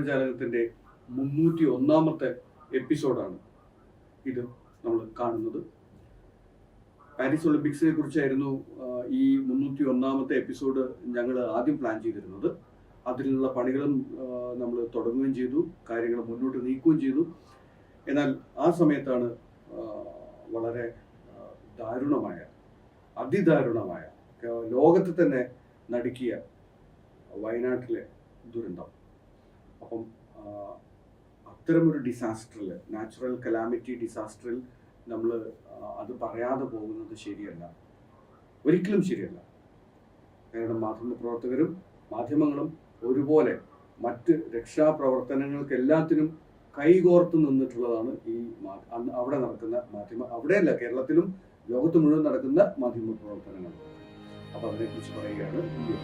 മാധ്യമജാലകത്തിന്റെ മുന്നൂറ്റി ഒന്നാമത്തെ എപ്പിസോഡാണ് ഇത് നമ്മൾ കാണുന്നത്. പാരീസ് ഒളിമ്പിക്സിനെ കുറിച്ചായിരുന്നു ഈ മുന്നൂറ്റി ഒന്നാമത്തെ എപ്പിസോഡ് ഞങ്ങൾ ആദ്യം പ്ലാൻ ചെയ്തിരുന്നത്. അതിനുള്ള പണികളും നമ്മൾ തുടങ്ങുകയും ചെയ്തു കാര്യങ്ങൾ മുന്നോട്ട് നീക്കുകയും ചെയ്തു. എന്നാൽ ആ സമയത്താണ് വളരെ ദാരുണമായ അതിദാരുണമായ ലോകത്തെ തന്നെ നടുക്കിയ വയനാട്ടിലെ ദുരന്തം. അപ്പം അത്തരമൊരു ഡിസാസ്റ്ററിൽ നാച്ചുറൽ കലാമിറ്റി ഡിസാസ്റ്ററിൽ നമ്മൾ അത് പറയാതെ പോകുന്നത് ശരിയല്ല. ഒരിക്കലും ശരിയല്ല. കാരണം മാധ്യമപ്രവർത്തകരും മാധ്യമങ്ങളും ഒരുപോലെ മറ്റ് രക്ഷാപ്രവർത്തനങ്ങൾക്ക് എല്ലാത്തിനും കൈകോർത്ത് നിന്നിട്ടുള്ളതാണ് ഈ അവിടെ നടക്കുന്ന മാധ്യമ അവിടെയല്ല കേരളത്തിലും ലോകത്ത് മുഴുവൻ നടക്കുന്ന മാധ്യമ പ്രവർത്തനങ്ങൾ അപ്പൊ അതിനെക്കുറിച്ച് പറയുകയാണ് ഈ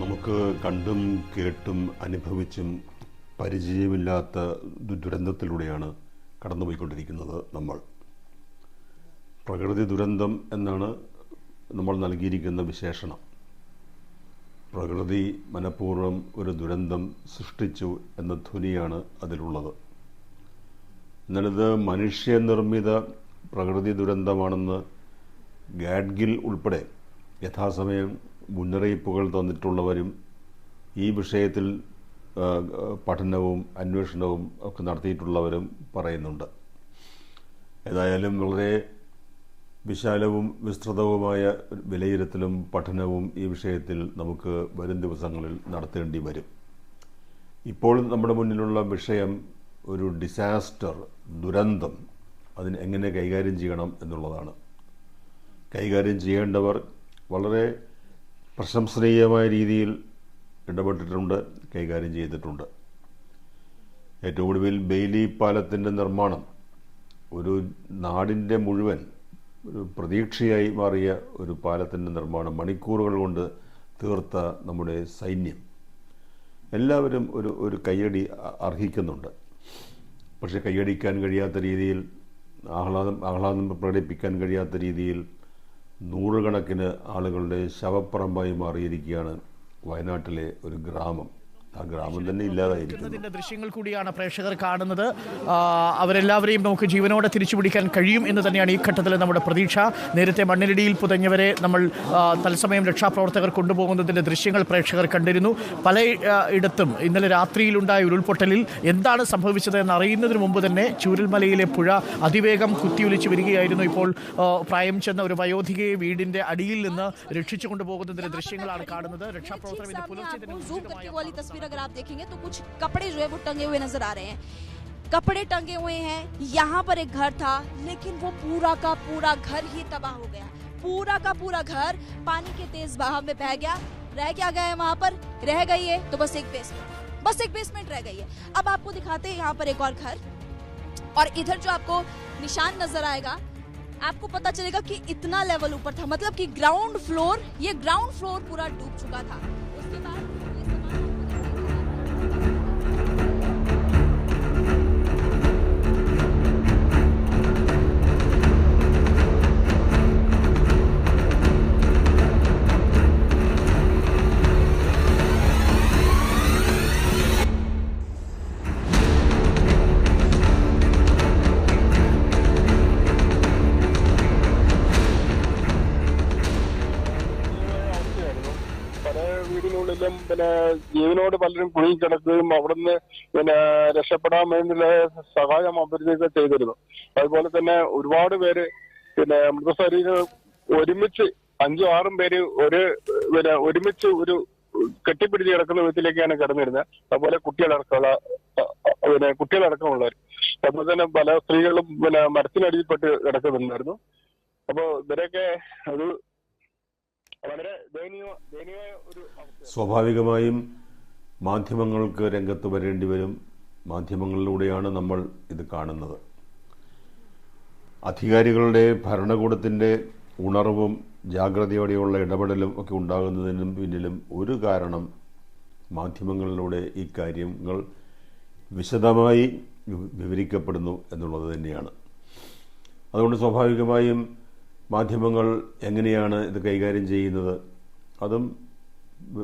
നമുക്ക് കണ്ടും കേട്ടും അനുഭവിച്ചും പരിചയമില്ലാത്ത ദുരന്തത്തിലൂടെയാണ് കടന്നുപോയിക്കൊണ്ടിരിക്കുന്നത് നമ്മൾ. പ്രകൃതി ദുരന്തം എന്നാണ് നമ്മൾ നൽകിയിരിക്കുന്ന വിശേഷണം. പ്രകൃതി മനഃപൂർവം ഒരു ദുരന്തം സൃഷ്ടിച്ചു എന്ന ധ്വനിയാണ് അതിലുള്ളത്. എന്നാലിത് മനുഷ്യനിർമ്മിത പ്രകൃതി ദുരന്തമാണെന്ന് ഗാഡ്ഗിൽ ഉൾപ്പെടെ യഥാസമയം മുന്നറിയിപ്പുകൾ തന്നിട്ടുള്ളവരും ഈ വിഷയത്തിൽ പഠനവും അന്വേഷണവും ഒക്കെ നടത്തിയിട്ടുള്ളവരും പറയുന്നുണ്ട്. ഏതായാലും വളരെ വിശാലവും വിസ്തൃതവുമായ വിലയിരുത്തലും പഠനവും ഈ വിഷയത്തിൽ നമുക്ക് വരും ദിവസങ്ങളിൽ നടത്തേണ്ടി വരും. ഇപ്പോൾ നമ്മുടെ മുന്നിലുള്ള വിഷയം ഒരു ഡിസാസ്റ്റർ ദുരന്തം. അതിന് എങ്ങനെ കൈകാര്യം ചെയ്യണം എന്നുള്ളതാണ്. കൈകാര്യം ചെയ്യേണ്ടവർ വളരെ പ്രശംസനീയമായ രീതിയിൽ ഇടപെട്ടിട്ടുണ്ട് കൈകാര്യം ചെയ്തിട്ടുണ്ട്. ഏറ്റവും ഒടുവിൽ ബെയിലി പാലത്തിന്റെ നിർമ്മാണം ഒരു നാടിന്റെ മുഴുവൻ ഒരു പ്രതീക്ഷയായി മാറിയ ഒരു പാലത്തിന്റെ നിർമ്മാണം മണിക്കൂറുകൾ കൊണ്ട് തീർത്ത നമ്മുടെ സൈന്യം. എല്ലാവരും ഒരു ഒരു കയ്യടി അർഹിക്കുന്നുണ്ട്. പക്ഷെ കയ്യടിക്കാൻ കഴിയാത്ത രീതിയിൽ ആഹ്ലാദം ആഹ്ലാദം പ്രകടിപ്പിക്കാൻ കഴിയാത്ത രീതിയിൽ നൂറുകണക്കിന് ആളുകളുടെ ശവപ്പറമ്പായി മാറിയിരിക്കുകയാണ് വയനാട്ടിലെ ഒരു ഗ്രാമം. ആ ഗ്രാമം തന്നെ ഇല്ലാതായിരിക്കുന്നതിന്റെ ദൃശ്യങ്ങൾ കൂടിയാണ് പ്രേക്ഷകർ കാണുന്നത്. അവരെല്ലാവരെയും നമുക്ക് ജീവനോടെ തിരിച്ചുപിടിക്കാൻ കഴിയും എന്ന് തന്നെയാണ് ഈ ഘട്ടത്തിൽ നമ്മുടെ പ്രതീക്ഷ. നേരത്തെ മണ്ണിനടിയിൽ പുതഞ്ഞവരെ നമ്മൾ തത്സമയം രക്ഷാപ്രവർത്തകർ കൊണ്ടുപോകുന്നതിന്റെ ദൃശ്യങ്ങൾ പ്രേക്ഷകർ കണ്ടിരുന്നു. പല ഇടത്തും ഇന്നലെ രാത്രിയിലുണ്ടായ ഉരുൾപൊട്ടലിൽ എന്താണ് സംഭവിച്ചത് എന്ന് അറിയുന്നതിന് മുമ്പ് തന്നെ ചൂരൽമലയിലെ പുഴ അതിവേഗം കുത്തിയൊലിച്ച് വരികയായിരുന്നു. ഇപ്പോൾ പ്രായം ചെന്ന ഒരു വയോധികയെ വീടിന്റെ അടിയിൽ നിന്ന് രക്ഷിച്ചു കൊണ്ടുപോകുന്നതിന്റെ ദൃശ്യങ്ങളാണ് കാണുന്നത്. രക്ഷാപ്രവർത്തകർ ഇന്ന് പുലർച്ചെ തന്നെ पर अगर आप देखेंगे तो कुछ कपड़े जो है वो टंगे हुए नज़र आ रहे हैं। कपड़े टंगे हुए हैं, यहाँ पर एक घर था, लेकिन वो पूरा का पूरा घर ही तबाह हो गया। पूरा का पूरा घर पानी के तेज बहाव में बह गया। रह क्या गया है वहाँ पर? रह गई है तो बस एक बेसमेंट बस एक बेसमेंट रह गई है। अब आपको दिखाते हैं यहाँ पर एक और घर। और इधर जो आपको निशान नज़र आएगा, आपको पता चलेगा कि इतना लेवल ऊपर था। मतलब कि ग्राउंड फ्लोर ये ग्राउंड फ्लोर पूरा डूब चुका था। उसके बाद Thank you. ജീവനോട് പലരും കുടുങ്ങിക്കിടക്കുകയും അവിടുന്ന് പിന്നെ രക്ഷപ്പെടാൻ വേണ്ടിയുള്ള സഹായം അവരുടെയൊക്കെ ചെയ്തിരുന്നു. അതുപോലെ തന്നെ ഒരുപാട് പേര് പിന്നെ മൃതശരീരം ഒരുമിച്ച് അഞ്ചും ആറും പേര് ഒരു പിന്നെ ഒരുമിച്ച് ഒരു കെട്ടിപ്പിടിച്ച് കിടക്കുന്ന വിധത്തിലേക്കാണ് കിടന്നിരുന്നത്. അതുപോലെ കുട്ടികളടക്കമുള്ള പിന്നെ കുട്ടികളടക്കമുള്ളവർ അതുപോലെ തന്നെ പല സ്ത്രീകളും പിന്നെ മരത്തിനടിയിൽപ്പെട്ട് കിടക്കുന്നുണ്ടായിരുന്നു. അപ്പോ ഇവരൊക്കെ ഒരു വളരെ ദയനീയ ദയനീയമായ ഒരു സ്വാഭാവികമായും മാധ്യമങ്ങൾക്ക് രംഗത്ത് വരേണ്ടി വരും. മാധ്യമങ്ങളിലൂടെയാണ് നമ്മൾ ഇത് കാണുന്നത്. അധികാരികളുടെ ഭരണകൂടത്തിന്റെ ഉണർവും ജാഗ്രതയോടെയുള്ള ഇടപെടലും ഒക്കെ ഉണ്ടാകുന്നതിനും പിന്നിലും ഒരു കാരണം മാധ്യമങ്ങളിലൂടെ ഈ കാര്യങ്ങൾ വിശദമായി വിവരിക്കപ്പെടുന്നു എന്നുള്ളത് തന്നെയാണ്. അതുകൊണ്ട് സ്വാഭാവികമായും മാധ്യമങ്ങൾ എങ്ങനെയാണ് ഇത് കൈകാര്യം ചെയ്യുന്നത്? അതും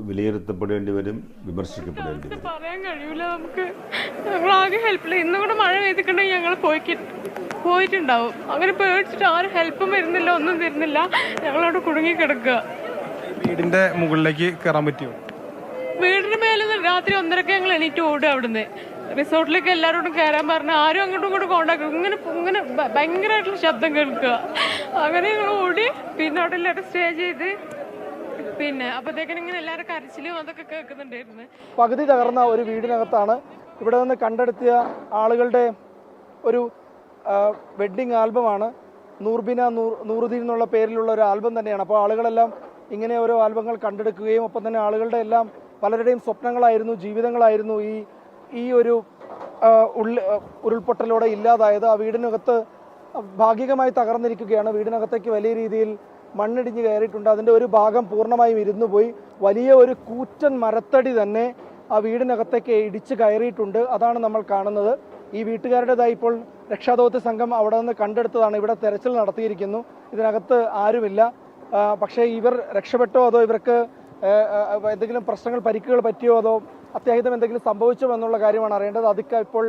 വിലയിരുത്തപ്പെടേണ്ടി വരും വിമർശിക്കപ്പെടേണ്ടി വരും. പറയാൻ കഴിയൂല നമുക്ക് ഞങ്ങളാകെ ഹെൽപ്പില്ല ഇന്നും കൂടെ മഴ പെയ്തിട്ടുണ്ടെങ്കിൽ ഞങ്ങൾ പോയി പോയിട്ടുണ്ടാവും. അങ്ങനെ പേടിച്ചിട്ട് ആരും ഹെൽപ്പും വരുന്നില്ല ഒന്നും തരുന്നില്ല. ഞങ്ങളവിടെ കുടുങ്ങി കിടക്കുക. വീടിന്റെ മുകളിലേക്ക് കയറാൻ പറ്റുമോ? വീടിന് മേലെ രാത്രി ഒന്നരക്ക് ഞങ്ങൾ എണീറ്റ് ഓടുക അവിടുന്ന്. റിസോർട്ടിലേക്ക് എല്ലാവരോടും കയറാൻ പറഞ്ഞു ആരും അങ്ങോട്ടും ഇങ്ങോട്ടും കോണ്ടാക്ട് ഇങ്ങനെ ഇങ്ങനെ ഭയങ്കരമായിട്ടുള്ള ശബ്ദം കേൾക്കുക. അങ്ങനെ ഞങ്ങൾ ഓടി പിന്നെ അവിടെ എല്ലാവരും സ്റ്റേ ചെയ്ത് പിന്നെ അപ്പോഴത്തേക്കിനും ഇങ്ങനെ പകുതി തകർന്ന ഒരു വീടിനകത്താണ് ഇവിടെ നിന്ന് കണ്ടെടുത്തിയ ആളുകളുടെ ഒരു വെഡ്ഡിങ് ആൽബമാണ് നൂർബിന നൂർ നൂറുദ്ദീൻ എന്നുള്ള പേരിലുള്ള ഒരു ആൽബം തന്നെയാണ്. അപ്പോൾ ആളുകളെല്ലാം ഇങ്ങനെ ഓരോ ആൽബങ്ങൾ കണ്ടെടുക്കുകയും ഒപ്പം തന്നെ ആളുകളുടെ എല്ലാം പലരുടെയും സ്വപ്നങ്ങളായിരുന്നു ജീവിതങ്ങളായിരുന്നു ഈ ഈ ഒരു ഉള്ളി ഉരുൾപൊട്ടലോടെ ഇല്ലാതായത്. ആ വീടിനകത്ത് ഭാഗികമായി തകർന്നിരിക്കുകയാണ്. വീടിനകത്തേക്ക് വലിയ രീതിയിൽ മണ്ണിടിഞ്ഞ് കയറിയിട്ടുണ്ട്. അതിന്റെ ഒരു ഭാഗം പൂർണമായും ഇരുന്നു പോയി വലിയ ഒരു കൂറ്റൻ മരത്തടി തന്നെ ആ വീടിനകത്തേക്ക് ഇടിച്ച് കയറിയിട്ടുണ്ട്. അതാണ് നമ്മൾ കാണുന്നത്. ഈ വീട്ടുകാരുടേതായി ഇപ്പോൾ രക്ഷാദൗത്യ സംഘം അവിടെ നിന്ന് കണ്ടെടുത്തതാണ്. ഇവിടെ തെരച്ചിൽ നടത്തിയിരിക്കുന്നു. ഇതിനകത്ത് ആരുമില്ല. പക്ഷേ ഇവർ രക്ഷപ്പെട്ടോ അതോ ഇവർക്ക് എന്തെങ്കിലും പ്രശ്നങ്ങൾ പരിക്കുകൾ പറ്റിയോ അതോ അത്യാഹിതം എന്തെങ്കിലും സംഭവിച്ചോ എന്നുള്ള കാര്യമാണ് അറിയേണ്ടത്. അതൊക്കെ ഇപ്പോൾ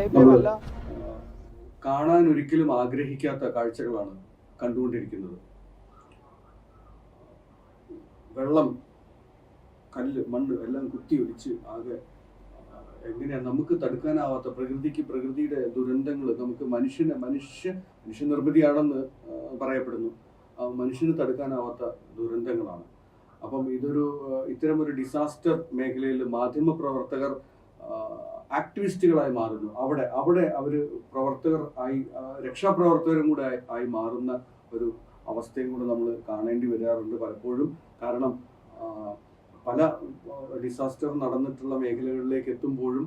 ലഭ്യമല്ല. കാണാൻ ഒരിക്കലും ആഗ്രഹിക്കാത്ത കാഴ്ചകളാണ് കണ്ടുകൊണ്ടിരിക്കുന്നത്. വെള്ളം കല്ല് മണ്ണ് എല്ലാം കുത്തി ഒലിച്ച് ആകെ എങ്ങനെയാണ് എങ്ങനെയാ നമുക്ക് തടുക്കാനാവാത്ത പ്രകൃതിക്ക് പ്രകൃതിയുടെ ദുരന്തങ്ങൾ നമുക്ക് മനുഷ്യനെ മനുഷ്യ മനുഷ്യനിർമ്മിതിയാണെന്ന് പറയപ്പെടുന്നു. മനുഷ്യന് തടുക്കാനാവാത്ത ദുരന്തങ്ങളാണ്. അപ്പം ഇതൊരു ഇത്തരം ഇത്തരമൊരു ഡിസാസ്റ്റർ മേഖലയിൽ മാധ്യമ പ്രവർത്തകർ ആക്ടിവിസ്റ്റുകളായി മാറുന്നു. അവിടെ അവിടെ അവർ പ്രവർത്തകർ ആയി രക്ഷാപ്രവർത്തകരും കൂടെ ആയി മാറുന്ന ഒരു അവസ്ഥയും കൂടെ നമ്മൾ കാണേണ്ടി വരാറുണ്ട് പലപ്പോഴും. കാരണം പല ഡിസാസ്റ്റർ നടന്നിട്ടുള്ള മേഖലകളിലേക്ക് എത്തുമ്പോഴും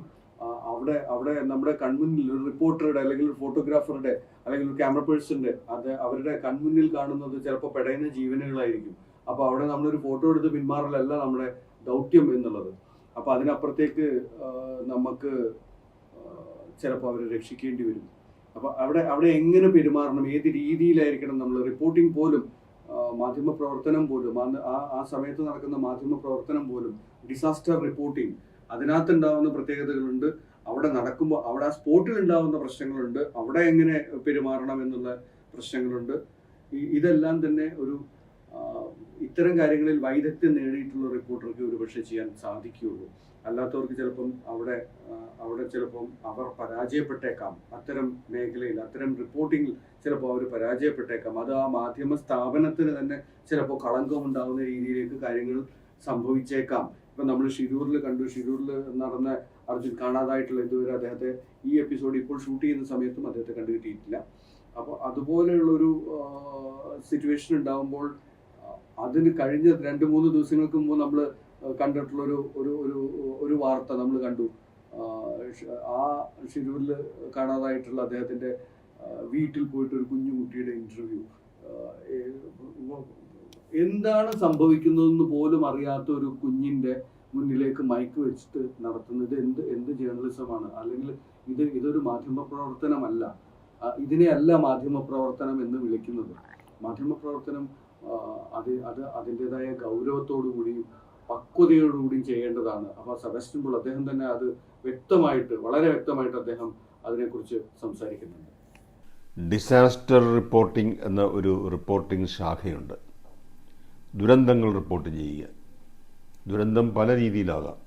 അവിടെ അവിടെ നമ്മുടെ കൺമുന്നിൽ ഒരു റിപ്പോർട്ടറുടെ അല്ലെങ്കിൽ ഒരു ഫോട്ടോഗ്രാഫറുടെ അല്ലെങ്കിൽ ഒരു ക്യാമറ പേഴ്സന്റെ അത് അവരുടെ കൺമുന്നിൽ കാണുന്നത് ചിലപ്പോൾ പെടയുന്ന ജീവനുകളായിരിക്കും. അപ്പൊ അവിടെ നമ്മളൊരു ഫോട്ടോ എടുത്ത് പിന്മാറലല്ല നമ്മുടെ ദൗത്യം എന്നുള്ളത്. അപ്പൊ അതിനപ്പുറത്തേക്ക് നമുക്ക് ചിലപ്പോൾ അവരെ രക്ഷിക്കേണ്ടി വരും. അപ്പൊ അവിടെ അവിടെ എങ്ങനെ പെരുമാറണം? ഏത് രീതിയിലായിരിക്കണം നമ്മൾ റിപ്പോർട്ടിംഗ് പോലും മാധ്യമ പ്രവർത്തനം പോലും ആ ആ- സമയത്ത് നടക്കുന്ന മാധ്യമ പ്രവർത്തനം പോലും ഡിസാസ്റ്റർ റിപ്പോർട്ടിംഗ് അതിനകത്ത് ഉണ്ടാവുന്ന പ്രത്യേകതകളുണ്ട്. അവിടെ നടക്കുമ്പോൾ അവിടെ ആ സ്പോട്ടിൽ ഉണ്ടാവുന്ന പ്രശ്നങ്ങളുണ്ട്. അവിടെ എങ്ങനെ പെരുമാറണം എന്നുള്ള പ്രശ്നങ്ങളുണ്ട്. ഇതെല്ലാം തന്നെ ഒരു ഇത്തരം കാര്യങ്ങളിൽ വൈദഗ്ധ്യം നേടിയിട്ടുള്ള റിപ്പോർട്ടർക്ക് ഒരു പക്ഷേ ചെയ്യാൻ സാധിക്കുകയുള്ളൂ. അല്ലാത്തവർക്ക് ചിലപ്പം അവിടെ അവിടെ ചിലപ്പം അവർ പരാജയപ്പെട്ടേക്കാം. അത്തരം മേഖലയിൽ അത്തരം റിപ്പോർട്ടിങ്ങിൽ ചിലപ്പോൾ അവർ പരാജയപ്പെട്ടേക്കാം. അത് ആ മാധ്യമ സ്ഥാപനത്തിന് തന്നെ ചിലപ്പോൾ കളങ്കമുണ്ടാകുന്ന രീതിയിലേക്ക് കാര്യങ്ങൾ സംഭവിച്ചേക്കാം. ഇപ്പം നമ്മൾ ഷിരൂരിൽ കണ്ടു. ഷിരൂരിൽ നടന്ന അർജുൻ കാണാതായിട്ടുള്ള ഇതുവരെ അദ്ദേഹത്തെ ഈ എപ്പിസോഡ് ഇപ്പോൾ ഷൂട്ട് ചെയ്യുന്ന സമയത്തും അദ്ദേഹത്തെ കണ്ടുകിട്ടിയിട്ടില്ല അപ്പോൾ അതുപോലെയുള്ളൊരു സിറ്റുവേഷൻ ഉണ്ടാകുമ്പോൾ അതിന് കഴിഞ്ഞ രണ്ട് മൂന്ന് ദിവസങ്ങൾക്ക് മുമ്പ് നമ്മൾ കണ്ടിട്ടുള്ള ഒരു ഒരു ഒരു വാർത്ത നമ്മൾ കണ്ടു. ആ, ഷിരൂരിൽ കാണാതായിട്ടുള്ള അദ്ദേഹത്തിന്റെ വീട്ടിൽ പോയിട്ട് ഒരു കുഞ്ഞുകുട്ടിയുടെ ഇന്റർവ്യൂ എന്താണ് സംഭവിക്കുന്നതെന്ന് പോലും അറിയാത്ത ഒരു കുഞ്ഞിന്റെ മുന്നിലേക്ക് മൈക്ക് വെച്ചിട്ട് നടത്തുന്നത് എന്ത് എന്ത് ജേർണലിസമാണ് അല്ലെങ്കിൽ ഇത് ഇതൊരു മാധ്യമ പ്രവർത്തനമല്ല ഇതിനെയല്ല മാധ്യമ പ്രവർത്തനം എന്ന് വിളിക്കുന്നത്. മാധ്യമ പ്രവർത്തനം അത് അത് അതിന്റെതായ ഗൗരവത്തോടു കൂടിയും പക്വതയോടുകൂടിയും ചെയ്യേണ്ടതാണ്. അപ്പോൾ സെബസ്റ്റ്യൻ അദ്ദേഹം തന്നെ അത് വ്യക്തമായിട്ട് വളരെ വ്യക്തമായിട്ട് അദ്ദേഹം അതിനെക്കുറിച്ച് സംസാരിക്കുന്നുണ്ട്. ഡിസാസ്റ്റർ റിപ്പോർട്ടിംഗ് എന്ന ഒരു റിപ്പോർട്ടിംഗ് ശാഖയുണ്ട്. ദുരന്തങ്ങൾ റിപ്പോർട്ട് ചെയ്യുക. ദുരന്തം പല രീതിയിലാകാം.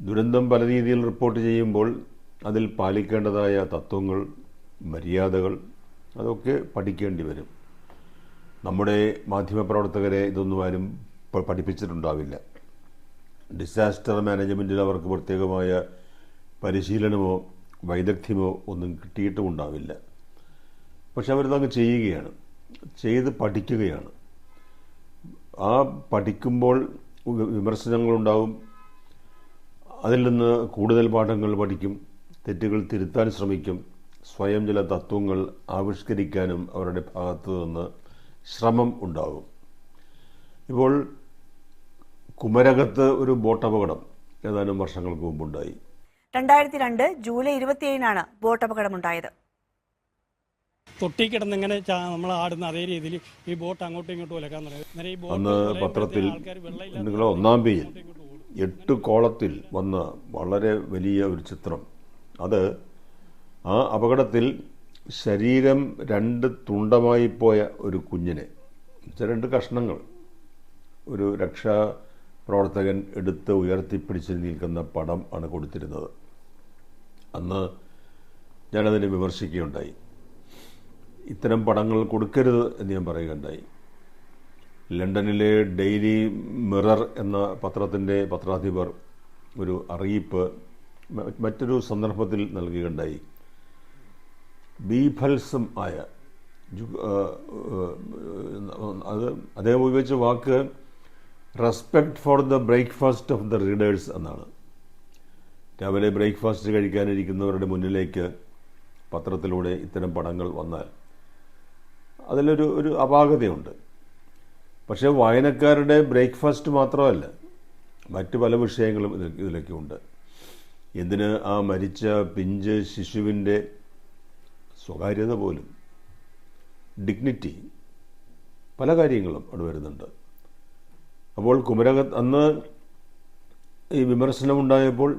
ദുരന്തം പല രീതിയിൽ റിപ്പോർട്ട് ചെയ്യുമ്പോൾ അതിൽ പാലിക്കേണ്ടതായ തത്വങ്ങൾ മര്യാദകൾ അതൊക്കെ പഠിക്കേണ്ടി വരും. നമ്മുടെ മാധ്യമപ്രവർത്തകരെ ഇതൊന്നും ആരും പഠിപ്പിച്ചിട്ടുണ്ടാവില്ല. ഡിസാസ്റ്റർ മാനേജ്മെന്റിൽ അവർക്ക് പ്രത്യേകമായ പരിശീലനമോ വൈദഗ്ധ്യമോ ഒന്നും കിട്ടിയിട്ടുമുണ്ടാവില്ല. പക്ഷെ അവരിതങ്ങ് ചെയ്യുകയാണ്. ചെയ്ത് പഠിക്കുകയാണ്. ആ പഠിക്കുമ്പോൾ വിമർശനങ്ങളുണ്ടാവും. അതിൽ നിന്ന് കൂടുതൽ പാഠങ്ങൾ പഠിക്കും. തെറ്റുകൾ തിരുത്താൻ ശ്രമിക്കും. സ്വയം ചില തത്വങ്ങൾ ആവിഷ്കരിക്കാനും അവരുടെ ഭാഗത്തു നിന്ന് ശ്രമം ഉണ്ടാകും. ഇപ്പോൾ കുമരകത്ത് ഒരു ബോട്ട് അപകടം ഏതാനും വർഷങ്ങൾക്ക് മുമ്പുണ്ടായി. രണ്ടായിരത്തി രണ്ട് ജൂലൈ ഇരുപത്തിയേഴിനാണ് ബോട്ട് അപകടമുണ്ടായത് തൊട്ടി കിടന്നിങ്ങനെ നമ്മൾ ആടുന്ന അതേ രീതിയിൽ ഈ ബോട്ട് അങ്ങോട്ടും ഇങ്ങോട്ടും തുടങ്ങി. അന്ന് പത്രത്തിൽ നിങ്ങളെ ഒന്നാം പേജിൽ. എട്ട് കോളത്തിൽ വന്ന വളരെ വലിയ ഒരു ചിത്രം. അത് ആ അപകടത്തിൽ ശരീരം രണ്ട് തുണ്ടമായി പോയ ഒരു കുഞ്ഞിനെ രണ്ട് കഷ്ണങ്ങൾ. ഒരു രക്ഷാ പ്രവർത്തകൻ എടുത്ത് ഉയർത്തിപ്പിടിച്ച് നിൽക്കുന്ന പടം ആണ് കൊടുത്തിരുന്നത്. അന്ന് ഞാനതിനെ വിമർശിക്കുകയുണ്ടായി. ഇത്തരം പടങ്ങൾ കൊടുക്കരുത് എന്ന് ഞാൻ പറയുകയുണ്ടായി. ലണ്ടനിലെ ഡെയിലി മിറർ എന്ന പത്രത്തിന്റെ പത്രാധിപർ ഒരു അറിയിപ്പ് മറ്റൊരു സന്ദർഭത്തിൽ നൽകുകയുണ്ടായി. ബീഭത്സം ആയ അത് അദ്ദേഹം ഉപയോഗിച്ച വാക്ക് respect for the breakfast of the readers എന്നാണ്. രാവിലെ ബ്രേക്ക്ഫാസ്റ്റ് കഴിക്കാനിരിക്കുന്നവരുടെ മുന്നിലേക്ക് പത്രത്തിലൂടെ ഇത്തരം പടങ്ങൾ വന്നാൽ അതിലൊരു ഒരു അപാകതയുണ്ട്. പക്ഷേ വായനക്കാരുടെ ബ്രേക്ക്ഫാസ്റ്റ് മാത്രമല്ല മറ്റു പല വിഷയങ്ങളും ഇതിലൊക്കെയുണ്ട്. എന്തിന് ആ മരിച്ച പിഞ്ച് ശിശുവിന്റെ സ്വകാര്യത പോലും ഡിഗ്നിറ്റി പല കാര്യങ്ങളും അവിടെ വരുന്നുണ്ട്. അപ്പോൾ കുമരക അന്ന് ഈ വിമർശനം ഉണ്ടായപ്പോൾ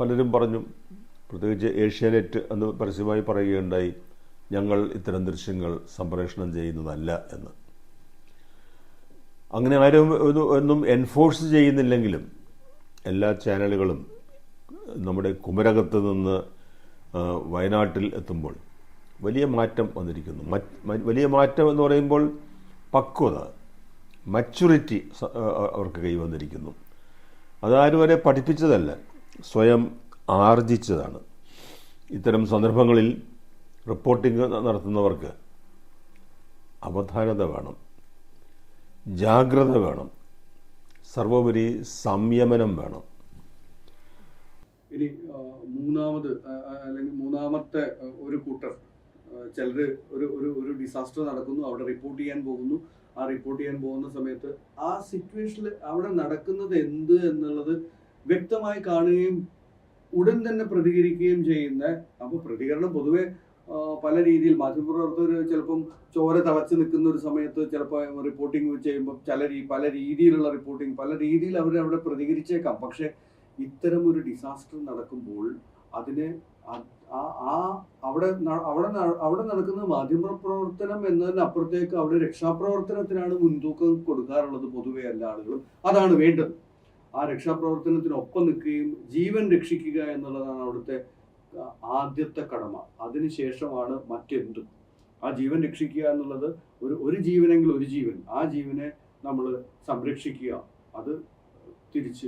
പലരും പറഞ്ഞു പ്രത്യേകിച്ച് ഏഷ്യാനെറ്റ് എന്ന് പരസ്യമായി പറയുകയുണ്ടായി ഞങ്ങൾ ഇത്തരം ദൃശ്യങ്ങൾ സംപ്രേഷണം ചെയ്യുന്നതല്ല എന്ന്. അങ്ങനെ ആരും ഒന്നും എൻഫോഴ്സ് ചെയ്യുന്നില്ലെങ്കിലും എല്ലാ ചാനലുകളും നമ്മുടെ കുമരകത്ത് നിന്ന് വയനാട്ടിൽ എത്തുമ്പോൾ വലിയ മാറ്റം വന്നിരിക്കുന്നു. വലിയ മാറ്റം എന്ന് പറയുമ്പോൾ പക്വത മച്ചുറിറ്റി അവർക്ക് കൈവന്നിരിക്കുന്നു അതാരും വരെ പഠിപ്പിച്ചതല്ല. സ്വയം ആർജിച്ചതാണ്. ഇത്തരം സന്ദർഭങ്ങളിൽ റിപ്പോർട്ടിംഗ് നടത്തുന്നവർക്ക് അവധാനത വേണം. ജാഗ്രത വേണം. സർവോപരി സംയമനം വേണം. ഇനി മൂന്നാമത് അല്ലെങ്കിൽ മൂന്നാമത്തെ ഒരു കൂട്ടർ ആ, ചിലര് ഒരു ഒരു ഒരു ഡിസാസ്റ്റർ നടക്കുന്നു അവിടെ റിപ്പോർട്ട് ചെയ്യാൻ പോകുന്നു. ആ റിപ്പോർട്ട് ചെയ്യാൻ പോകുന്ന സമയത്ത് ആ സിറ്റുവേഷനിൽ അവിടെ നടക്കുന്നത് എന്ത് എന്നുള്ളത് വ്യക്തമായി കാണുകയും ഉടൻ തന്നെ പ്രതികരിക്കുകയും ചെയ്യുന്ന അപ്പോൾ പ്രതികരണം പൊതുവെ പല രീതിയിൽ മാധ്യമപ്രവർത്തകർ ചിലപ്പം ചോര തളച്ച് നിൽക്കുന്ന ഒരു സമയത്ത് ചിലപ്പോൾ റിപ്പോർട്ടിംഗ് ചെയ്യുമ്പോൾ ചില പല രീതിയിലുള്ള റിപ്പോർട്ടിംഗ് പല രീതിയിൽ അവർ അവിടെ പ്രതികരിച്ചേക്കാം. പക്ഷേ ഇത്തരം ഒരു ഡിസാസ്റ്റർ നടക്കുമ്പോൾ അതിനെ ആ- അവിടെ അവിടെ അവിടെ നടക്കുന്ന മാധ്യമ പ്രവർത്തനം എന്നതിന് അപ്പുറത്തേക്ക് അവിടെ രക്ഷാപ്രവർത്തനത്തിനാണ് മുൻതൂക്കം കൊടുക്കാറുള്ളത് പൊതുവെ എല്ലാ ആളുകളും. അതാണ് വേണ്ടത്. ആ രക്ഷാപ്രവർത്തനത്തിനൊപ്പം നിൽക്കുകയും ജീവൻ രക്ഷിക്കുക എന്നുള്ളതാണ് അവിടുത്തെ ആദ്യത്തെ കടമ. അതിനുശേഷമാണ് മറ്റെന്തും. ആ ജീവൻ രക്ഷിക്കുക എന്നുള്ളത് ഒരു ഒരു ജീവനെങ്കിൽ ഒരു ജീവൻ. ആ ജീവനെ നമ്മൾ സംരക്ഷിക്കുക. അത് തിരിച്ച്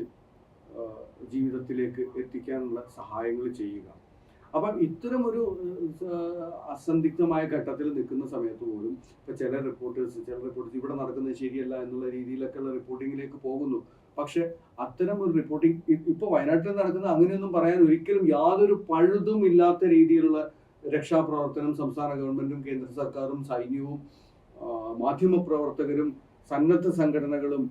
ജീവിതത്തിലേക്ക് എത്തിക്കാനുള്ള സഹായങ്ങൾ ചെയ്യുക. അപ്പം ഇത്തരം ഒരു അസന്ധിഗ്ധമായ ഘട്ടത്തിൽ നിൽക്കുന്ന സമയത്ത് പോലും ഇപ്പൊ ചില റിപ്പോർട്ടേഴ്സ് ചില റിപ്പോർട്ടേഴ്സ് ഇവിടെ നടക്കുന്നത് ശരിയല്ല എന്നുള്ള രീതിയിലൊക്കെയുള്ള റിപ്പോർട്ടിങ്ങിലേക്ക് പോകുന്നു. പക്ഷെ അത്തരം ഒരു റിപ്പോർട്ടിംഗ് ഇപ്പൊ വയനാട്ടിൽ നടക്കുന്ന അങ്ങനെയൊന്നും പറയാൻ ഒരിക്കലും യാതൊരു പഴുതും ഇല്ലാത്ത രീതിയിലുള്ള രക്ഷാപ്രവർത്തനം സംസ്ഥാന ഗവൺമെന്റും കേന്ദ്ര സർക്കാരും സൈന്യവും മാധ്യമ മാധ്യമപ്രവർത്തകരും സന്നദ്ധ സംഘടനകളും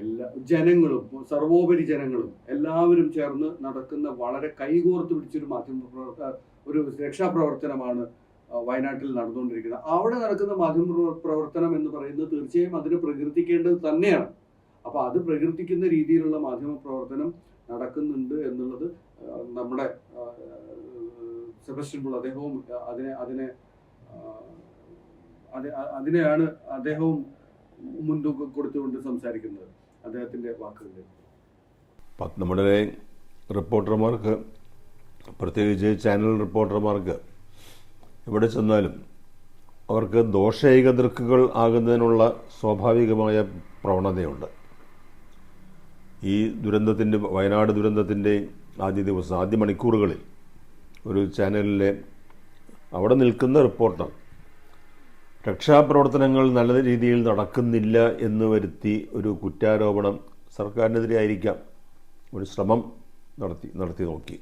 എല്ലാ ജനങ്ങളും സർവോപരി ജനങ്ങളും എല്ലാവരും ചേർന്ന് നടക്കുന്ന വളരെ കൈകോർത്ത് പിടിച്ചൊരു മാധ്യമ പ്രവർത്ത ഒരു രക്ഷാപ്രവർത്തനമാണ് പ്രവർത്തനമാണ് വയനാട്ടിൽ നടന്നുകൊണ്ടിരിക്കുന്നത്. അവിടെ നടക്കുന്ന മാധ്യമ പ്രവർത്തനം എന്ന് പറയുന്നത് തീർച്ചയായും അതിന് പ്രകീർത്തിക്കേണ്ടത് തന്നെയാണ്. അപ്പോൾ അത് പ്രകീർത്തിക്കുന്ന രീതിയിലുള്ള മാധ്യമ പ്രവർത്തനം നടക്കുന്നുണ്ട് എന്നുള്ളത് നമ്മുടെ സെബസ്റ്റ്യൻ പുൾ അദ്ദേഹവും അതിനെ അതിനെ അതിനെയാണ് അദ്ദേഹവും മുൻതൂക്കം കൊടുത്തുകൊണ്ട് സംസാരിക്കുന്നത്. അദ്ദേഹത്തിന്റെ വാക്കുകളിൽ. നമ്മുടെ റിപ്പോർട്ടർമാർക്ക് പ്രത്യേകിച്ച് ചാനൽ റിപ്പോർട്ടർമാർക്ക് എവിടെ ചെന്നാലും അവർക്ക് ദോഷൈക ദൃക്കുകൾ ആകുന്നതിനുള്ള സ്വാഭാവികമായ പ്രവണതയുണ്ട്. ഈ ദുരന്തത്തിന്റെ വയനാട് ദുരന്തത്തിന്റെ ആദ്യ ദിവസം ആദ്യ മണിക്കൂറുകളിൽ ഒരു ചാനലിലെ അവിടെ നിൽക്കുന്ന റിപ്പോർട്ടർ രക്ഷാപ്രവർത്തനങ്ങൾ നല്ല രീതിയിൽ നടക്കുന്നില്ല എന്ന് വരുത്തി ഒരു കുറ്റാരോപണം സർക്കാരിനെതിരെ ആയിരിക്കാം ഒരു ശ്രമം നടത്തി നടത്തി നോക്കി.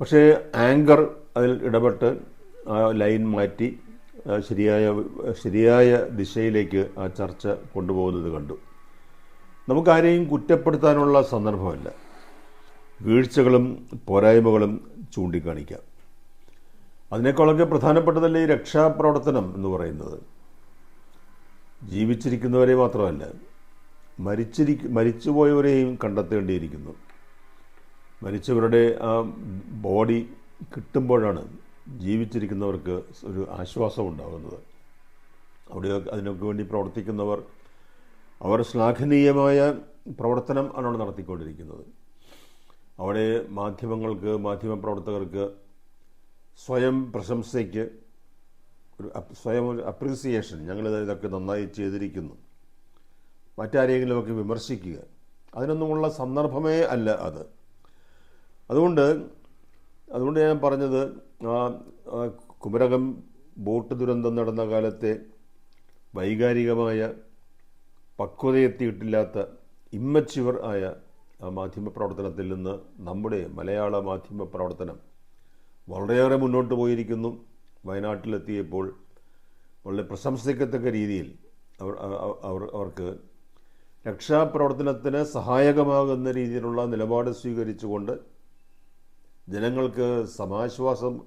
പക്ഷേ ആങ്കർ അതിൽ ഇടപെട്ട് ആ ലൈൻ മാറ്റി ശരിയായ ശരിയായ ദിശയിലേക്ക് ആ ചർച്ച കൊണ്ടുപോകുന്നത് കണ്ടു. നമുക്കാരെയും കുറ്റപ്പെടുത്താനുള്ള സന്ദർഭമല്ല. വീഴ്ചകളും പോരായ്മകളും ചൂണ്ടിക്കാണിക്കാം. അതിനേക്കാളൊക്കെ പ്രധാനപ്പെട്ടതല്ലേ ഈ രക്ഷാപ്രവർത്തനം എന്ന് പറയുന്നത്? ജീവിച്ചിരിക്കുന്നവരെ മാത്രമല്ല മരിച്ചിരി മരിച്ചുപോയവരെയും കണ്ടെത്തേണ്ടിയിരിക്കുന്നു. മരിച്ചവരുടെ ആ ബോഡി കിട്ടുമ്പോഴാണ് ജീവിച്ചിരിക്കുന്നവർക്ക് ഒരു ആശ്വാസം ഉണ്ടാകുന്നത്. അവിടെ അതിനൊക്കെ വേണ്ടി പ്രവർത്തിക്കുന്നവർ അവർ ശ്ലാഘനീയമായ പ്രവർത്തനം ആണ് നടത്തിക്കൊണ്ടിരിക്കുന്നത്. അവിടെ മാധ്യമങ്ങൾക്ക് മാധ്യമപ്രവർത്തകർക്ക് സ്വയം പ്രശംസയ്ക്ക് ഒരു സ്വയം ഒരു അപ്രീസിയേഷൻ ഞങ്ങളിത് ഇതൊക്കെ നന്നായി ചെയ്തിരിക്കുന്നു. മറ്റാരെങ്കിലുമൊക്കെ വിമർശിക്കുക. അതിനൊന്നുമുള്ള സന്ദർഭമേ അല്ല അത്. അതുകൊണ്ട് അതുകൊണ്ട് ഞാൻ പറഞ്ഞത് കുമരകം ബോട്ട് ദുരന്തം നടന്ന കാലത്തെ വൈകാരികമായ പക്വതയെത്തിയിട്ടില്ലാത്ത ഇമ്മച്യുവർ ആയ ആ മാധ്യമ പ്രവർത്തനത്തിൽ നിന്ന് നമ്മുടെ മലയാള മാധ്യമ പ്രവർത്തനം വളരെയേറെ മുന്നോട്ട് പോയിരിക്കുന്നു. വയനാട്ടിലെത്തിയപ്പോൾ വളരെ പ്രശംസിക്കത്തക്ക രീതിയിൽ അവർ അവർ അവർക്ക് രക്ഷാപ്രവർത്തനത്തിന് സഹായകമാകുന്ന രീതിയിലുള്ള നിലപാട് സ്വീകരിച്ചുകൊണ്ട് ജനങ്ങൾക്ക് സമാശ്വാസം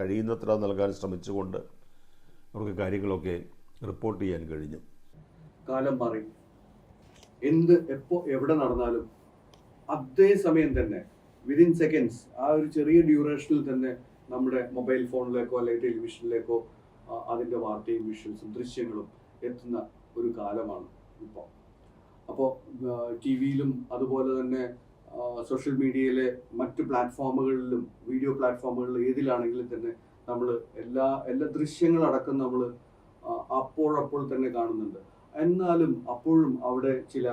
കഴിയുന്നത്ര നൽകാൻ ശ്രമിച്ചുകൊണ്ട് അവർക്ക് കാര്യങ്ങളൊക്കെ റിപ്പോർട്ട് ചെയ്യാൻ കഴിഞ്ഞു. കാലം മാറി. എന്ത് എപ്പോ എവിടെ നടന്നാലും അതേ സമയം തന്നെ വിതിൻ സെക്കൻഡ്സ് ആ ഒരു ചെറിയ ഡ്യൂറേഷനിൽ തന്നെ നമ്മുടെ മൊബൈൽ ഫോണിലേക്കോ അല്ലെങ്കിൽ ടെലിവിഷനിലേക്കോ അതിന്റെ വാർത്തയും വിഷ്വൽസും ദൃശ്യങ്ങളും എത്തുന്ന ഒരു കാലമാണ് ഇപ്പോൾ അപ്പോൾ ടി വിയിലും അതുപോലെ തന്നെ സോഷ്യൽ മീഡിയയിലെ മറ്റ് പ്ലാറ്റ്ഫോമുകളിലും വീഡിയോ പ്ലാറ്റ്ഫോമുകളിലും ഏതിലാണെങ്കിലും തന്നെ നമ്മൾ എല്ലാ എല്ലാ ദൃശ്യങ്ങളടക്കം നമ്മൾ അപ്പോഴപ്പോൾ തന്നെ കാണുന്നുണ്ട്. എന്നാലും അപ്പോഴും അവിടെ ചില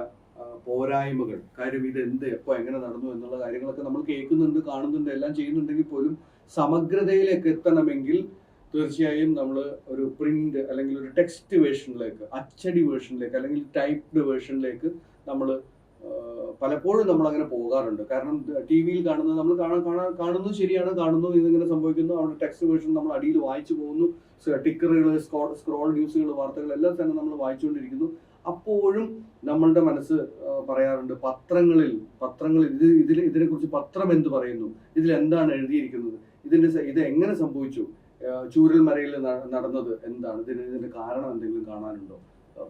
പോരായ്മകൾ. കാര്യം ഇത് എന്ത്? എപ്പോൾ എങ്ങനെ നടന്നു എന്നുള്ള കാര്യങ്ങളൊക്കെ നമ്മൾ കേൾക്കുന്നുണ്ട് കാണുന്നുണ്ട് എല്ലാം ചെയ്യുന്നുണ്ടെങ്കിൽ പോലും സമഗ്രതയിലേക്ക് എത്തണമെങ്കിൽ തീർച്ചയായും നമ്മൾ ഒരു പ്രിന്റ് അല്ലെങ്കിൽ ഒരു ടെക്സ്റ്റ് വേർഷനിലേക്ക് അച്ചടി വേർഷനിലേക്ക് അല്ലെങ്കിൽ ടൈപ്ഡ് വേർഷനിലേക്ക് നമ്മൾ പലപ്പോഴും നമ്മൾ അങ്ങനെ പോകാറുണ്ട്. കാരണം ടി വിയിൽ കാണുന്നത് നമ്മൾ കാണാൻ കാണാൻ കാണുന്നു ശരിയാണ് കാണുന്നു ഇതിങ്ങനെ സംഭവിക്കുന്നു അവിടെ ടെക്സ്റ്റ് വേർഷൻ നമ്മൾ അടിയിൽ വായിച്ചു പോകുന്നു ടിക്കറുകൾ സ്ക്രോൾ ന്യൂസുകൾ വാർത്തകൾ എല്ലാം തന്നെ നമ്മൾ വായിച്ചുകൊണ്ടിരിക്കുന്നു. അപ്പോഴും നമ്മളുടെ മനസ്സ് പറയാറുണ്ട് പത്രങ്ങളിൽ പത്രങ്ങളിൽ ഇത് ഇതിൽ ഇതിനെക്കുറിച്ച് പത്രം എന്ത് പറയുന്നു? ഇതിൽ എന്താണ് എഴുതിയിരിക്കുന്നത്? ഇതിന്റെ ഇത് എങ്ങനെ സംഭവിച്ചു? ചൂരൽ മരയിൽ നടന്നത് എന്താണ്? ഇതിന് ഇതിന്റെ കാരണം എന്തെങ്കിലും കാണാനുണ്ടോ?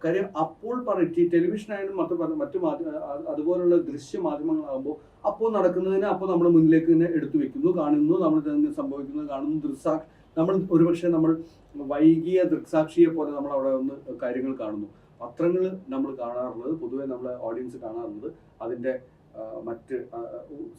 കാര്യം അപ്പോൾ പറയും ടെലിവിഷനായാലും മറ്റു മറ്റു മാധ്യമ അതുപോലുള്ള ദൃശ്യ മാധ്യമങ്ങളാകുമ്പോൾ അപ്പോൾ നടക്കുന്നതിനെ അപ്പോൾ നമ്മുടെ മുന്നിലേക്ക് തന്നെ എടുത്തു വെക്കുന്നു കാണുന്നു നമ്മൾ ഇതെങ്ങനെ സംഭവിക്കുന്നത് കാണുന്നു ദൃക്സാക്ഷി നമ്മൾ ഒരുപക്ഷെ നമ്മൾ വൈകിയ ദൃക്സാക്ഷിയെ പോലെ നമ്മൾ അവിടെ ഒന്ന് കാര്യങ്ങൾ കാണുന്നു. പത്രങ്ങൾ നമ്മൾ കാണാറുള്ളത് പൊതുവെ നമ്മളെ ഓഡിയൻസ് കാണാറുള്ളത് അതിന്റെ മറ്റ്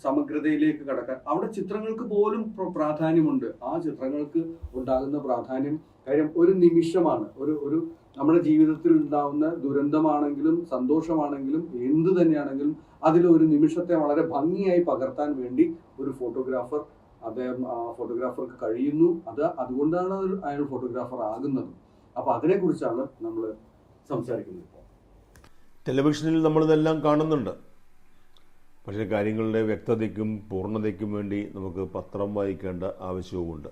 സമഗ്രതയിലേക്ക് കടക്കാൻ. അവിടെ ചിത്രങ്ങൾക്ക് പോലും പ്രാധാന്യമുണ്ട്. ആ ചിത്രങ്ങൾക്ക് ഉണ്ടാകുന്ന പ്രാധാന്യം കാര്യം ഒരു നിമിഷമാണ്. ഒരു ഒരു നമ്മുടെ ജീവിതത്തിൽ ഉണ്ടാവുന്ന ദുരന്തമാണെങ്കിലും സന്തോഷമാണെങ്കിലും എന്ത് തന്നെയാണെങ്കിലും അതിൽ ഒരു നിമിഷത്തെ വളരെ ഭംഗിയായി പകർത്താൻ വേണ്ടി ഒരു ഫോട്ടോഗ്രാഫർ അദ്ദേഹം ഫോട്ടോഗ്രാഫർക്ക് കഴിയുന്നു. അത് അതുകൊണ്ടാണ് അയാൾ ഫോട്ടോഗ്രാഫർ ആകുന്നത്. അപ്പൊ അതിനെക്കുറിച്ചാണ് നമ്മൾ സംസാരിക്കുന്നത് ടെലിവിഷനിൽ നമ്മളിതെല്ലാം കാണുന്നുണ്ട്. പക്ഷേ കാര്യങ്ങളുടെ വ്യക്തതയ്ക്കും പൂർണതയ്ക്കും വേണ്ടി നമുക്ക് പത്രം വായിക്കേണ്ട ആവശ്യവുമുണ്ട്.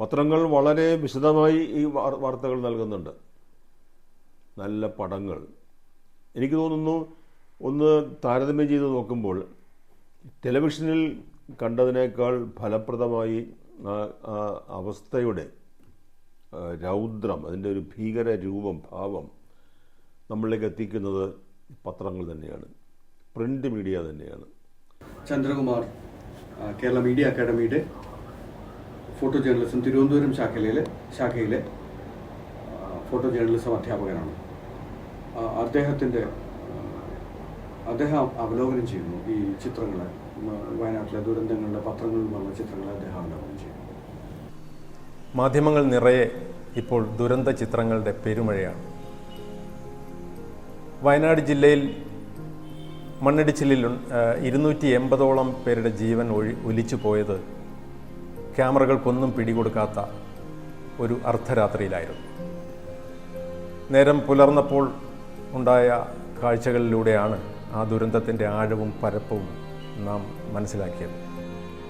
പത്രങ്ങൾ വളരെ വിശദമായി ഈ വാർത്തകൾ നൽകുന്നുണ്ട്. നല്ല പടങ്ങൾ. എനിക്ക് തോന്നുന്നു ഒന്ന് താരതമ്യം ചെയ്ത് നോക്കുമ്പോൾ ടെലിവിഷനിൽ കണ്ടതിനേക്കാൾ ഫലപ്രദമായി അവസ്ഥയുടെ രൗദ്രം അതിന്റെ ഒരു ഭീകര രൂപം ഭാവം നമ്മളിലേക്ക് എത്തിക്കുന്നത് പത്രങ്ങൾ തന്നെയാണ്. പ്രിന്റ് മീഡിയ തന്നെയാണ്. ചന്ദ്രകുമാർ കേരള മീഡിയ അക്കാദമിയുടെ ഫോട്ടോ ജേർണലിസം തിരുവനന്തപുരം ശാഖയിലെ ശാഖയിലെ ഫോട്ടോ ജേർണലിസം അധ്യാപകനാണ്. അദ്ദേഹത്തിന്റെ അദ്ദേഹം അവലോകനം ചെയ്യുന്നു ഈ ചിത്രങ്ങളെ വയനാട്ടിലെ ദുരന്തങ്ങളുടെ പത്രങ്ങളിൽ വന്ന ചിത്രങ്ങളെ അദ്ദേഹം അവലോകനം ചെയ്യുന്നു. മാധ്യമങ്ങൾ നിറയെ ഇപ്പോൾ ദുരന്ത ചിത്രങ്ങളുടെ പെരുമഴയാണ്. വയനാട് ജില്ലയിൽ മണ്ണിടിച്ചിലിൽ ഇരുന്നൂറ്റി എൺപതോളം പേരുടെ ജീവൻ ഒഴി ഒലിച്ചു പോയത് ക്യാമറകൾക്കൊന്നും പിടികൊടുക്കാത്ത ഒരു അർദ്ധരാത്രിയിലായിരുന്നു. നേരം പുലർന്നപ്പോൾ ഉണ്ടായ കാഴ്ചകളിലൂടെയാണ് ആ ദുരന്തത്തിന്റെ ആഴവും പരപ്പവും നാം മനസ്സിലാക്കിയത്.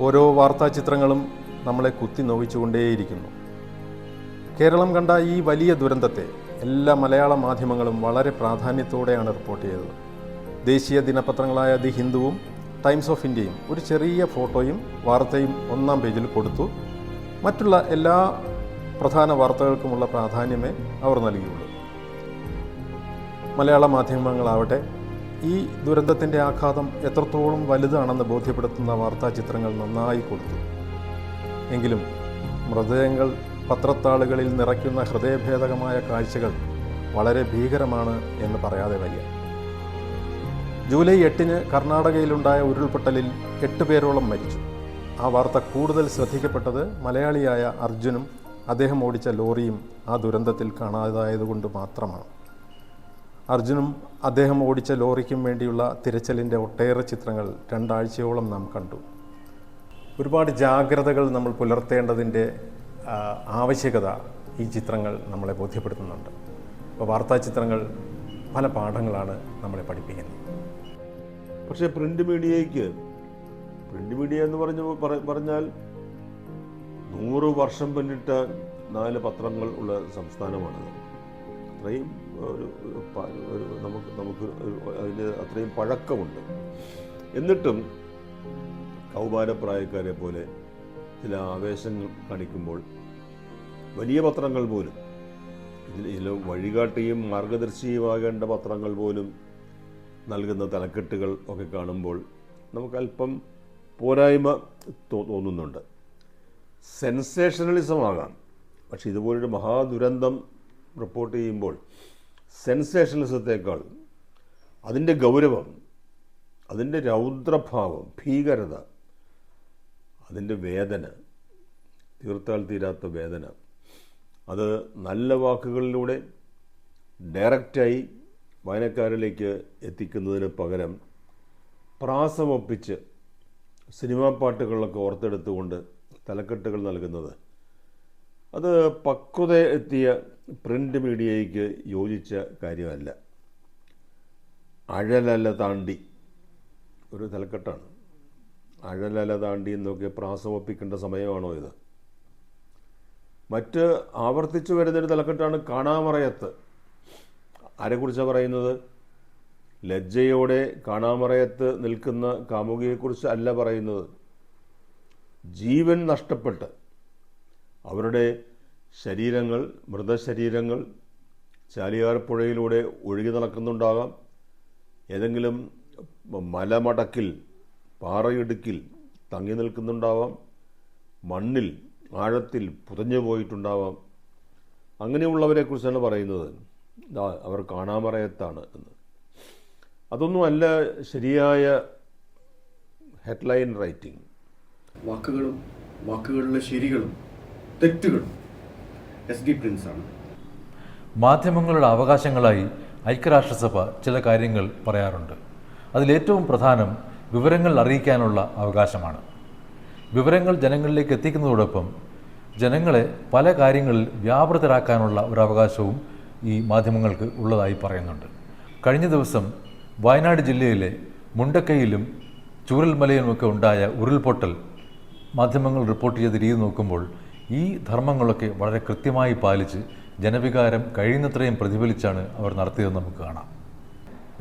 ഓരോ വാർത്താ ചിത്രങ്ങളും നമ്മളെ കുത്തി നോവിച്ചുകൊണ്ടേയിരിക്കുന്നു. കേരളം കണ്ട ഈ വലിയ ദുരന്തത്തെ എല്ലാ മലയാള മാധ്യമങ്ങളും വളരെ പ്രാധാന്യത്തോടെയാണ് റിപ്പോർട്ട് ചെയ്തത്. ദേശീയ ദിനപത്രങ്ങളായ ദി ഹിന്ദുവും ടൈംസ് ഓഫ് ഇന്ത്യയും ഒരു ചെറിയ ഫോട്ടോയും വാർത്തയും ഒന്നാം പേജിൽ കൊടുത്തു. മറ്റുള്ള എല്ലാ പ്രധാന വാർത്തകൾക്കുമുള്ള പ്രാധാന്യമേ അവർ നൽകിയുള്ളൂ. മലയാള മാധ്യമങ്ങളാവട്ടെ ഈ ദുരന്തത്തിന്റെ ആഘാതം എത്രത്തോളം വലുതാണെന്ന് ബോധ്യപ്പെടുത്തുന്ന വാർത്താ ചിത്രങ്ങൾ നന്നായി കൊടുത്തു. എങ്കിലും മൃതദേഹങ്ങൾ പത്രത്താളുകളിൽ നിറയ്ക്കുന്ന ഹൃദയഭേദകമായ കാഴ്ചകൾ വളരെ ഭീകരമാണ് എന്ന് പറയാതെ വയ്യ. ജൂലൈ എട്ടിന് കർണാടകയിലുണ്ടായ ഉരുൾപൊട്ടലിൽ എട്ട് പേരോളം മരിച്ചു. ആ വാർത്ത കൂടുതൽ ശ്രദ്ധിക്കപ്പെട്ടത് മലയാളിയായ അർജുനും അദ്ദേഹം ഓടിച്ച ലോറിയും ആ ദുരന്തത്തിൽ കാണാതായതുകൊണ്ട് മാത്രമാണ്. അർജുനും അദ്ദേഹം ഓടിച്ച ലോറിക്കും വേണ്ടിയുള്ള തിരച്ചിലിന്റെ ഒട്ടേറെ ചിത്രങ്ങൾ രണ്ടാഴ്ചയോളം നാം കണ്ടു. ഒരുപാട് ജാഗ്രതകൾ നമ്മൾ പുലർത്തേണ്ടതിന്റെ ആവശ്യകത ഈ ചിത്രങ്ങൾ നമ്മളെ ബോധ്യപ്പെടുത്തുന്നുണ്ട്. അപ്പോൾ വാർത്താ ചിത്രങ്ങൾ പല പാഠങ്ങളാണ് നമ്മളെ പഠിപ്പിക്കുന്നത്. പക്ഷേ പ്രിന്റ് മീഡിയയ്ക്ക് പ്രിന്റ് മീഡിയ എന്ന് പറഞ്ഞ പറഞ്ഞാൽ നൂറ് വർഷം പിന്നിട്ട നാല് പത്രങ്ങൾ ഉള്ള സംസ്ഥാനമാണത് അത്രയും ഒരു നമുക്ക് നമുക്ക് അതിന് അത്രയും പഴക്കമുണ്ട്. എന്നിട്ടും കൗമാരപ്രായക്കാരെ പോലെ ചില ആവേശങ്ങൾ കാണിക്കുമ്പോൾ വലിയ പത്രങ്ങൾ പോലും ഇതിൽ വഴികാട്ടിയും മാർഗദർശിയുമാകേണ്ട പത്രങ്ങൾ പോലും നൽകുന്ന തലക്കെട്ടുകൾ ഒക്കെ കാണുമ്പോൾ നമുക്കല്പം പോരായ്മ തോന്നുന്നുണ്ട്. സെൻസേഷണലിസം ആകാം പക്ഷെ ഇതുപോലൊരു മഹാദുരന്തം റിപ്പോർട്ട് ചെയ്യുമ്പോൾ സെൻസേഷണലിസത്തേക്കാൾ അതിന്റെ ഗൗരവം അതിന്റെ രൗദ്രഭാവം ഭീകരത അതിന്റെ വേദന തീർത്താൽ തീരാത്ത വേദന അത് നല്ല വാക്കുകളിലൂടെ ഡയറക്റ്റായി വായനക്കാരിലേക്ക് എത്തിക്കുന്നതിന് പകരം പ്രാസമൊപ്പിച്ച് സിനിമാ പാട്ടുകളൊക്കെ ഓർത്തെടുത്തുകൊണ്ട് തലക്കെട്ടുകൾ നൽകുന്നത്. അത് പക്വത എത്തിയ പ്രിന്റ് മീഡിയയ്ക്ക് യോജിച്ച കാര്യമല്ല. അഴലല്ല താണ്ടി ഒരു തലക്കെട്ടാണ്. അഴലല താണ്ടി എന്നൊക്കെ പ്രാസവപ്പിക്കേണ്ട സമയമാണോ ഇത്? മറ്റ് ആവർത്തിച്ചു വരുന്നൊരു തലക്കെട്ടാണ് കാണാമറയത്ത്. ആരെക്കുറിച്ചാണ് പറയുന്നത്? ലജ്ജയോടെ കാണാമറയത്ത് നിൽക്കുന്ന കാമുകിയെക്കുറിച്ച് അല്ല പറയുന്നത്. ജീവൻ നഷ്ടപ്പെട്ട് അവരുടെ ശരീരങ്ങൾ മൃതശരീരങ്ങൾ ചാലിയാർ പുഴയിലൂടെ ഒഴുകി നടക്കുന്നുണ്ടാകാം. ഏതെങ്കിലും മലമടക്കിൽ പാറയിടുക്കിൽ തങ്ങി നിൽക്കുന്നുണ്ടാവാം. മണ്ണിൽ ആഴത്തിൽ പുതഞ്ഞു പോയിട്ടുണ്ടാവാം. അങ്ങനെയുള്ളവരെക്കുറിച്ചാണ് പറയുന്നത്. അവർ കാണാമറയത്താണ് എന്ന്. അതൊന്നുമല്ല ശരിയായ ഹെഡ്ലൈൻ റൈറ്റിംഗ്. വാക്കുകളും വാക്കുകളിലെ ശരികളും തെറ്റുകളും എസ് ഡി പ്രിൻസാണ്. ആണ് മാധ്യമങ്ങളുടെ അവകാശങ്ങളായി ഐക്യരാഷ്ട്രസഭ ചില കാര്യങ്ങൾ പറയാറുണ്ട്. അതിലേറ്റവും പ്രധാനം വിവരങ്ങൾ അറിയിക്കാനുള്ള അവകാശമാണ്. വിവരങ്ങൾ ജനങ്ങളിലേക്ക് എത്തിക്കുന്നതോടൊപ്പം ജനങ്ങളെ പല കാര്യങ്ങളിൽ വ്യാപൃതരാക്കാനുള്ള ഒരു അവകാശവും ഈ മാധ്യമങ്ങൾക്ക് ഉള്ളതായി പറയുന്നുണ്ട്. കഴിഞ്ഞ ദിവസം വയനാട് ജില്ലയിലെ മുണ്ടക്കൈയിലും ചൂരൽമലയിലുമൊക്കെ ഉണ്ടായ ഉരുൾപൊട്ടൽ മാധ്യമങ്ങൾ റിപ്പോർട്ട് ചെയ്ത രീതി നോക്കുമ്പോൾ ഈ ധർമ്മങ്ങളൊക്കെ വളരെ കൃത്യമായി പാലിച്ച് ജനവികാരം കഴിയുന്നത്രയും പ്രതിഫലിച്ചാണ് അവർ നടത്തിയതെന്ന് നമുക്ക് കാണാം.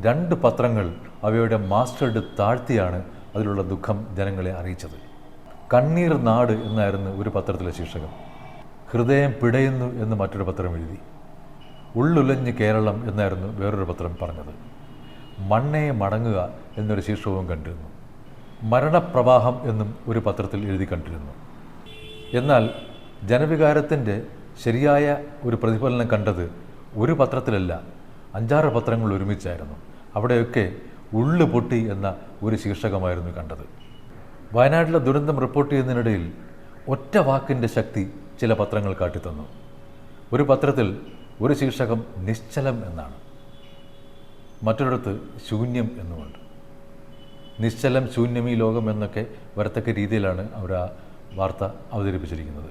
രണ്ട് പത്രങ്ങൾ അവയുടെ മാസ്റ്റർഡ് താഴ്ത്തിയാണ് അതിലുള്ള ദുഃഖം ജനങ്ങളെ അറിയിച്ചത്. കണ്ണീർ നാട് എന്നായിരുന്നു ഒരു പത്രത്തിലെ ശീർഷകം. ഹൃദയം പിടയുന്നു എന്ന് മറ്റൊരു പത്രം എഴുതി. ഉള്ളുലഞ്ഞ് കേരളം എന്നായിരുന്നു വേറൊരു പത്രം പറഞ്ഞത്. മണ്ണേ മടങ്ങുക എന്നൊരു ശീർഷകവും കണ്ടിരുന്നു. മരണപ്രവാഹം എന്നും ഒരു പത്രത്തിൽ എഴുതി കണ്ടിരുന്നു. എന്നാൽ ജനവികാരത്തിന്റെ ശരിയായ ഒരു പ്രതിഫലനം കണ്ടത് ഒരു പത്രത്തിലല്ല അഞ്ചാറ് പത്രങ്ങൾ ഒരുമിച്ചായിരുന്നു. അവിടെയൊക്കെ ഉള്ളു പൊട്ടി എന്ന ഒരു ശീർഷകമായിരുന്നു കണ്ടത്. വയനാട്ടിലെ ദുരന്തം റിപ്പോർട്ട് ചെയ്യുന്നതിനിടയിൽ ഒറ്റ വാക്കിന്റെ ശക്തി ചില പത്രങ്ങൾ കാട്ടിത്തന്നു. ഒരു പത്രത്തിൽ ഒരു ശീർഷകം നിശ്ചലം എന്നാണ്. മറ്റൊരിടത്ത് ശൂന്യം എന്നുമുണ്ട്. നിശ്ചലം ശൂന്യം ഈ ലോകം എന്നൊക്കെ വരത്തക്ക രീതിയിലാണ് അവർ ആ വാർത്ത അവതരിപ്പിച്ചിരിക്കുന്നത്.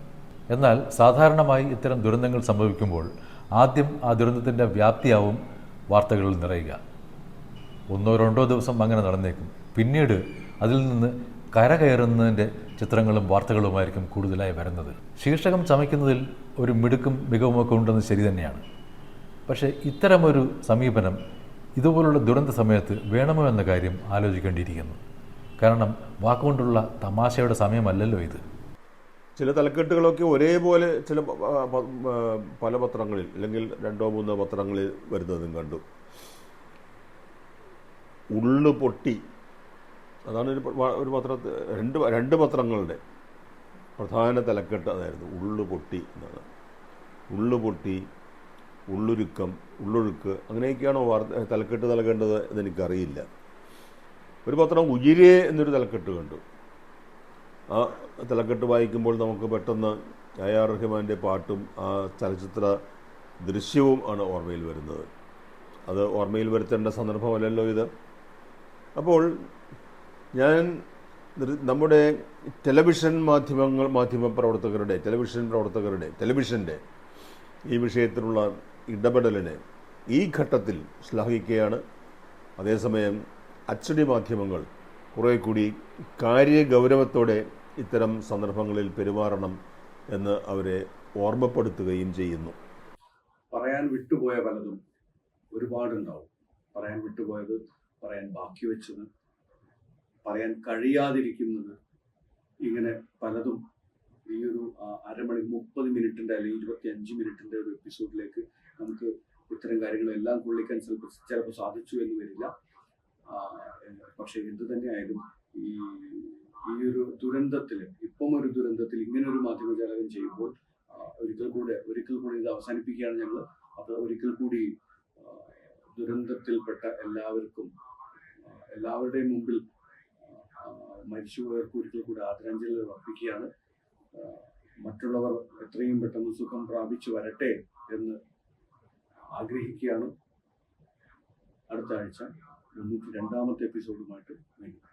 എന്നാൽ സാധാരണമായി ഇത്തരം ദുരന്തങ്ങൾ സംഭവിക്കുമ്പോൾ ആദ്യം ആ ദുരന്തത്തിന്റെ വ്യാപ്തിയാവും വാർത്തകളിൽ നിറയുക. ഒന്നോ രണ്ടോ ദിവസം അങ്ങനെ നടന്നേക്കും പിന്നീട് അതിൽ നിന്ന് കര കരകയറുന്നതിന്റെ ചിത്രങ്ങളും വാർത്തകളുമായിരിക്കും കൂടുതലായി വരുന്നത് ശീർഷകം ചമയ്ക്കുന്നതിൽ ഒരു മിടുക്കും മികവുമൊക്കെ ഉണ്ടെന്ന് ശരി തന്നെയാണ് പക്ഷേ ഇത്തരമൊരു സമീപനം ഇതുപോലുള്ള ദുരന്ത സമയത്ത് വേണമോ എന്ന കാര്യം ആലോചിക്കേണ്ടിയിരിക്കുന്നു കാരണം വാക്കുകൊണ്ടുള്ള തമാശയുടെ സമയമല്ലല്ലോ ഇത് ചില തലക്കെട്ടുകളൊക്കെ ഒരേപോലെ ചില പല പത്രങ്ങളിൽ അല്ലെങ്കിൽ രണ്ടോ മൂന്നോ പത്രങ്ങളിൽ വരുന്നതും കണ്ടു ഉള്ളു പൊട്ടി. അതാണ് ഒരു ഒരു പത്രത്തിൽ രണ്ട് രണ്ട് പത്രങ്ങളുടെ പ്രധാന തലക്കെട്ട് അതായിരുന്നു ഉള്ളു പൊട്ടി എന്നാണ്. ഉള്ളു പൊട്ടി ഉള്ളുരുക്കം ഉള്ളൊഴുക്ക് അങ്ങനെയൊക്കെയാണോ വാർത്ത തലക്കെട്ട് നൽകേണ്ടത് എന്നെനിക്കറിയില്ല. ഒരു പത്രം ഉയിരേ എന്നൊരു തലക്കെട്ട് കണ്ടു. ആ തലക്കെട്ട് വായിക്കുമ്പോൾ നമുക്ക് പെട്ടെന്ന് എ ആർ റഹ്മാന്റെ പാട്ടും ആ ചലച്ചിത്ര ദൃശ്യവും ആണ് ഓർമ്മയിൽ വരുന്നത്. അത് ഓർമ്മയിൽ വരുത്തേണ്ട സന്ദർഭമല്ലല്ലോ ഇത്. അപ്പോൾ ഞാൻ നമ്മുടെ ടെലിവിഷൻ മാധ്യമങ്ങൾ മാധ്യമ പ്രവർത്തകരുടെ ടെലിവിഷൻ പ്രവർത്തകരുടെ ടെലിവിഷന്റെ ഈ വിഷയത്തിലുള്ള ഇടപെടലിനെ ഈ ഘട്ടത്തിൽ ശ്ലാഘിക്കുകയാണ്. അതേസമയം അച്ചടി മാധ്യമങ്ങൾ കുറേ കൂടി കാര്യഗൗരവത്തോടെ ഇത്തരം സന്ദർഭങ്ങളിൽ പെരുമാറണം എന്ന് അവരെ ഓർമ്മപ്പെടുത്തുകയും ചെയ്യുന്നു. പറയാൻ വിട്ടുപോയ പലതും ഒരുപാടുണ്ടാവും. പറയാൻ വിട്ടുപോയത് പറയാൻ ബാക്കി വെച്ചത് പറയാൻ കഴിയാതിരിക്കുന്നത് ഇങ്ങനെ പലതും ഈ ഒരു അരമണി മുപ്പത് മിനിറ്റിന്റെ അല്ലെങ്കിൽ ഇരുപത്തി അഞ്ച് മിനിറ്റിന്റെ ഒരു എപ്പിസോഡിലേക്ക് നമുക്ക് ഇത്തരം കാര്യങ്ങളെല്ലാം കൊള്ളിക്കാൻ ചിലപ്പോൾ ചിലപ്പോൾ സാധിച്ചു എന്ന് വരില്ല. പക്ഷെ എന്ത് തന്നെയായാലും ഈ ഈ ഒരു ദുരന്തത്തിൽ ഇപ്പം ഒരു ദുരന്തത്തിൽ ഇങ്ങനെ ഒരു മാധ്യമജാലകം ചെയ്യുമ്പോൾ ഒരിക്കൽ കൂടെ ഒരിക്കൽ കൂടി ഇത് അവസാനിപ്പിക്കുകയാണ് ഞങ്ങൾ അപ്പോൾ ഒരിക്കൽ കൂടി ദുരന്തത്തിൽപ്പെട്ട എല്ലാവർക്കും എല്ലാവരുടെയും മുമ്പിൽ മരിച്ചുപോയർക്ക് ഒരിക്കൽ കൂടി ആദരാഞ്ജലികൾ അർപ്പിക്കുകയാണ്. മറ്റുള്ളവർ എത്രയും പെട്ടെന്ന് സുഖം പ്രാപിച്ചു വരട്ടെ എന്ന് ആഗ്രഹിക്കുകയാണ്. അടുത്ത ആഴ്ച മുന്നൂറ്റി രണ്ടാമത്തെ എപ്പിസോഡുമായിട്ട് വീണ്ടും